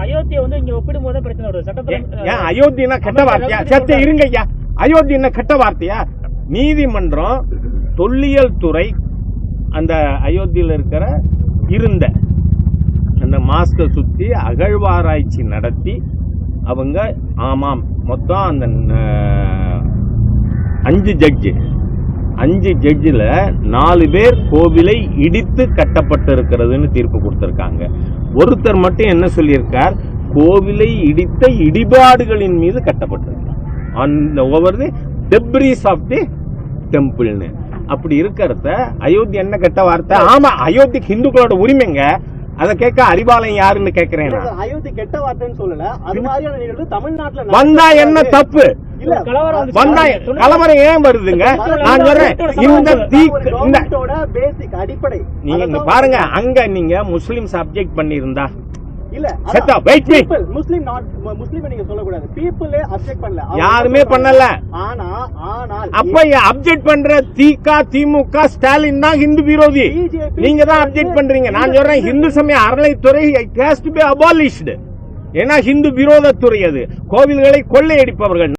அயோத்தியை வந்து இங்க ஒப்பிடும் போது பிரச்சனை வருது. சட்டத்துல ஏன் அயோத்தினா கெட்ட வார்த்தையா? சத்த இருங்க ஐயா கெட்ட வார்த்தையா? நீதிமன்றம் தொல்லியல் துறை அந்த அயோத்தியில் இருக்கிற இருந்த அந்த மாஸ்கை சுத்தி அகழ்வாராய்ச்சி நடத்தி அவங்க ஆமாம் மொத்தம் அந்த அஞ்சு ஜட்ஜு அஞ்சு ஜட்ஜில் நாலு பேர் கோவிலை இடித்து கட்டப்பட்டிருக்கிறதுன்னு தீர்ப்பு கொடுத்திருக்காங்க. ஒருத்தர் மட்டும் என்ன சொல்லியிருக்கார்? கோவிலை இடித்த இடிபாடுகளின் மீது கட்டப்பட்டிருக்கு அந்த over the debris of the டெம்பிள்னு அப்படி இருக்கிறத அயோத்தி என்ன கெட்ட வார்த்தை? ஆமா அயோத்திக்கு இந்துக்களோட உரிமைங்க. அதை கேட்க அறிவாலயம் யாருன்னு கேட்கிறேன். அயோத்தி கெட்ட வார்த்தைன்னு சொல்லல. அது மாதிரியான நிகழ்வு தமிழ்நாட்டுல வந்தா என்ன. தப்பு? வந்து கலவரம் ஏன் வருதுங்க? நான் சொல்றேன் இந்த தீ இந்த அடிப்படை. நீங்க பாருங்க அங்க நீங்க பண்ணியிருந்தா. முஸ்லிம் யாருமே. பண்ணல. அப்ப பண்ற திக திமுக ஸ்டாலின் தான் ஹிந்து விரோதி? நீங்க தான் அப்ஜெக்ட் பண்றீங்க. நான் சொல்றேன் ஹிந்து சமய அறநிலைத்துறை ஏன்னா ஹிந்து விரோத துறை அது கோவில்களை கொள்ளையடிப்பவர்கள்.